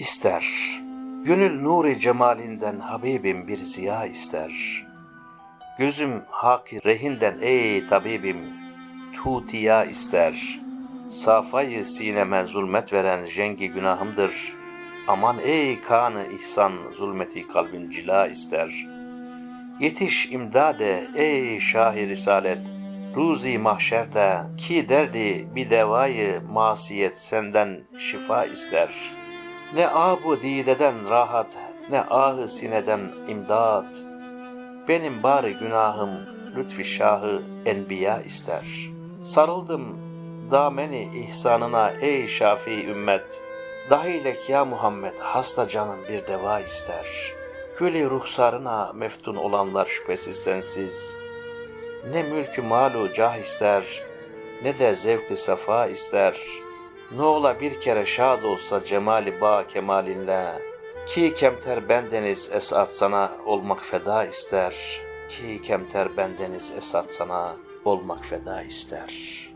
ister. Gönül nuri cemalinden Habibim bir ziya ister. Gözüm haki rehinden ey tabibim tutiya ister. Safayı sineme zulmet veren jengi günahımdır. Aman ey kanı ihsan zulmeti kalbin cila ister. Yetiş imdade ey şahi risalet. Ruzi mahşerde ki derdi bir devayı masiyet senden şifa ister. Ne abu dideden rahat ne ahı sineden imdad. Benim bari günahım lütfi şahı enbiya ister. Sarıldım dameni ihsanına ey şafi ümmet. Dahilek ya Muhammed hasta canım bir deva ister. Külü ruhsarına meftun olanlar şüphesiz sensiz. Ne mülkü malu cah ister, ne de zevkli safa ister. Ne ola bir kere şad olsa cemali ba kemalinle. Ki kemter bendeniz esat sana olmak feda ister. Ki kemter bendeniz esat sana olmak feda ister.''